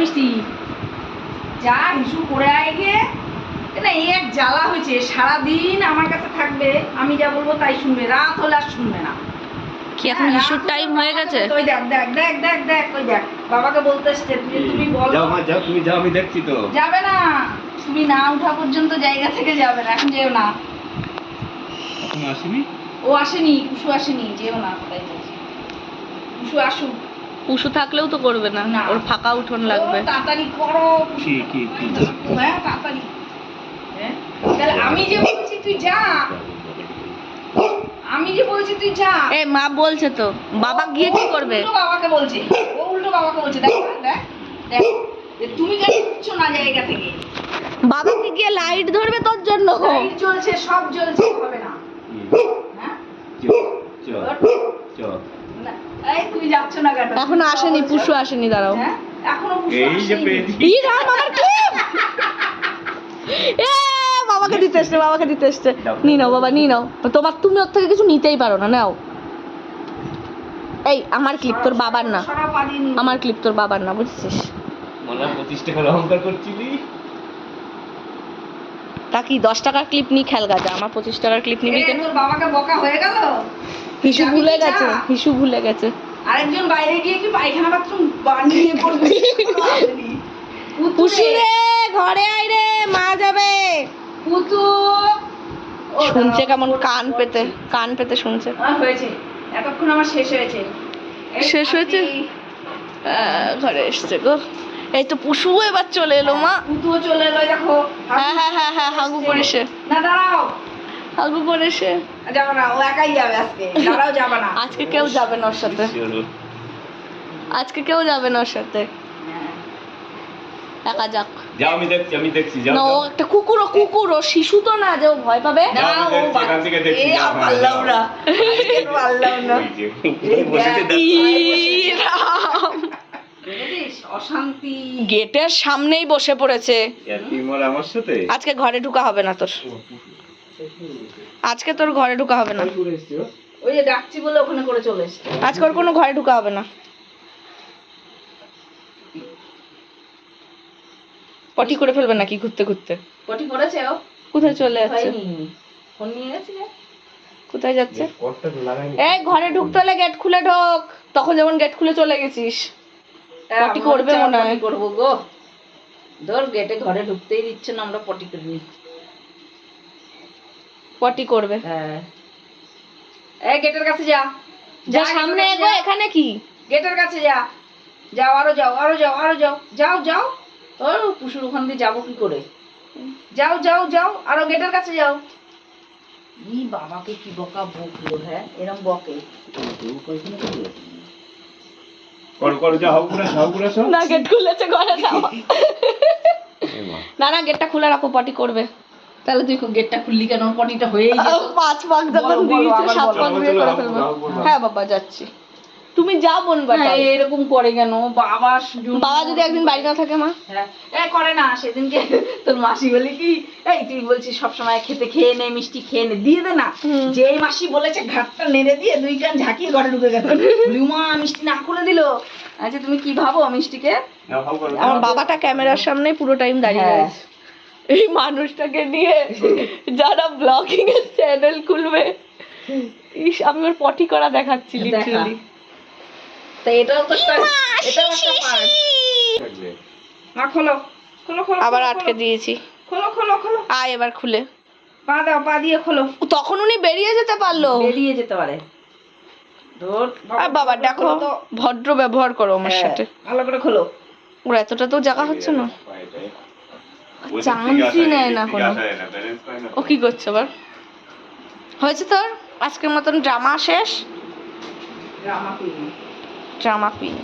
মিষ্টি। যা হিসু করে আয় না এই এক জ্বালা হয়েছে সারাদিন আমার কাছে থাকবে। আমি যা বলব তাই শুনবে রাত হলে আর শুনবে না। কি এখন ইস্যুর টাইম হয়ে গেছে? বলতে, দেখ দেখ দেখ দেখ দেখ ওই দেখ বাবাকে বলতে এসছে তুমি তুমি বলো। যাও মা যাও তুমি যাও আমি দেখছি তো। যাবে না। তুমি না উঠা পর্যন্ত জায়গা থেকে যাবে না এখন যেও না। আসেনি? ও আসেনি কুসু আসেনি যেও না তাই বলছি। আসুক। পুষু থাকলেও তো করবে না। না। ওর ফাঁকা উঠোন লাগবে। তাড়াতাড়ি করো কি কি কি? হ্যাঁ তাড়াতাড়ি। হ্যাঁ? তাহলে আমি যে বলছি তুই যা। আমি যে বলছি তুই যা। এ মা বলছে তো। বাবা গিয়ে কি করবে? বাবাকে বলছে। ও উল্টো বাবাকে বলছে দেখ দেখ দেখ তুমি কেন উঠছো না জায়গা থেকে? বাবাকে গিয়ে লাইট ধরবে তোর জন্য। লাইট জ্বলছে সব জ্বলছে হবে না। হ্যাঁ? চল চল। এই তুই যাচ্ছ না কেন? এখন আসেনি পুষু আসেনি দাঁড়াও। হ্যাঁ? এখনও এই যে পেয়েছি ই রাম আমার ক্লিপ এ বাবাকে দিতে এসছে বাবাকে দিতে এসছে। নাও বাবা নি নাও। তোমার তুমি ওর থেকে কিছু নিতেই পারো না নাও। এই আমার ক্লিপ তোর বাবার না। আমার ক্লিপ তোর বাবার না বুঝছিস? মনে পঁচিশ টাকার অহংকার করছিলি। তা কি দশ টাকার ক্লিপ নি খেল গাজা আমার পঁচিশ টাকার ক্লিপ নিবি কেন? তোর বাবাকে বকা হয়ে গেল? হিসু ভুলে গেছে হিসু ভুলে গেছে। আরেকজন বাইরে গিয়ে কি পায়খানা বাথরুম বানিয়ে পড়বে পুষু রে ঘরে আয় রে মা যাবে। পুতু শুনছে কেমন কান পেতে কান পেতে শুনছে। হয়েছে। এতক্ষণ আমার শেষ হয়েছে। শেষ হয়েছে? ঘরে এসছে গো। এই তো পুষু এবার চলে এলো মা। পুতুও চলে এলো দেখো। হ্যাঁ হ্যাঁ হ্যাঁ হ্যাঁ হাগু করে সে না দাঁড়াও। সে। যাব না ও একাই যাবে আজকে। যাবে না। আজকে কেউ যাবে না ওর সাথে। আজকে কেউ যাবে না ওর সাথে। একা যাক। যাও আমি দেখছি আমি দেখছি যাও না ও একটা কুকুর ও কুকুর ও শিশু তো না যে ও ভয় পাবে। না, ও এখান থেকে দেখছি, এ, যাও, আর হ্যাঁ, পারলাম না। পারলাম না। ওই যে, উপরে বসেছে রাম। অশান্তি। গেটের সামনেই বসে পড়েছে। আমার সাথে? আজকে ঘরে ঢুকা হবে না তোর। আজকে তোর ঘরে ঢুকা হবে না। ওই যে ডাকছি বলে ওখানে করে চলে এসছে। আজকে ওর কোনো ঘরে ঢুকা হবে না। পটি করে ফেলবে নাকি ঘুরতে ঘুরতে? পটি করেছে ও? কোথায় চলে যাচ্ছে? ফোন নিয়ে গেছে কোথায় যাচ্ছে? এই ঘরে ঢুকতে হলে গেট খুলে ঢোক। তখন যেমন গেট খুলে চলে গেছিস। পটি করবে মনে হয়। করব গো। ধর গেটে ঘরে ঢুকতেই দিচ্ছে না আমরা পটি করিনি। পটি করবে। হ্যাঁ। এই গেটের কাছে যা। যা সামনে এগো এখানে কি? গেটের কাছে যা। যাও আরও যাও আরও যাও আরও যাও যাও যাও। তোর পুষুর ওখান দিয়ে যাব কি করে? যাও যাও যাও আরও গেটের কাছে যাও। ই বাবাকে কি বকা বকলো হ্যাঁ? এরম বকে। করো করো যাও হাউকুড়া হাউকুড়া সব না গেট খুলেছে ঘরে যাও। না না গেটটা খুলে রাখো পটি করবে। তাহলে তুই গেটটা খুললি কেন? পটিটা হয়েই যেত পাঁচ পাক যখন দিয়েছে সাত পাক দিয়ে করে ফেলব। হ্যাঁ বাবা যাচ্ছি। তুমি যা বোন না, বাবা এরকম করে কেন? বাবা বাবা যদি একদিন বাড়ি না থাকে মা? হ্যাঁ। এ করে না সেদিনকে তোর মাসি বলে কি এই তুই বলছিস সবসময় খেতে খেয়ে নে মিষ্টি খেয়ে নে দিয়ে দে না। যে মাসি বলেছে ঘাটটা নেড়ে দিয়ে দুই কান ঝাঁকিয়ে ঘরে ঢুকে গেছে বলি, মা মিষ্টি না খুলে দিল। আচ্ছা তুমি কি ভাবো মিষ্টিকে। আমার বাবাটা ক্যামেরার সামনে পুরো টাইম দাঁড়িয়ে হ্যাঁ। এই মানুষটাকে নিয়ে যারা ব্লগিং এর চ্যানেল খুলবে। ইস আমি ওর পটি করা দেখাচ্ছি দেখা। লিটারালি তা এটাও তো একটা এটাও একটা part। থাকবে। মা খোলো। খোলো খোলো আবার আটকে দিয়েছি। খোলো খোলো খোলো। আয় এবার খুলে। পা দাও পা দিয়ে খোলো। তখন উনি বেরিয়ে যেতে পারল। বেরিয়ে যেতে পারে। আর বাবা দেখো ভদ্র ব্যবহার করো আমার হ্যাঁ, সাথে। ভালো করে খোলো। ওর এতটা তো জায়গা হচ্ছে না। চান্সই নেয় না কোনো। ও কি করছে আবার হয়েছে তোর আজকের মতন ড্রামা শেষ ড্রামা কুইন ড্রামা কুইন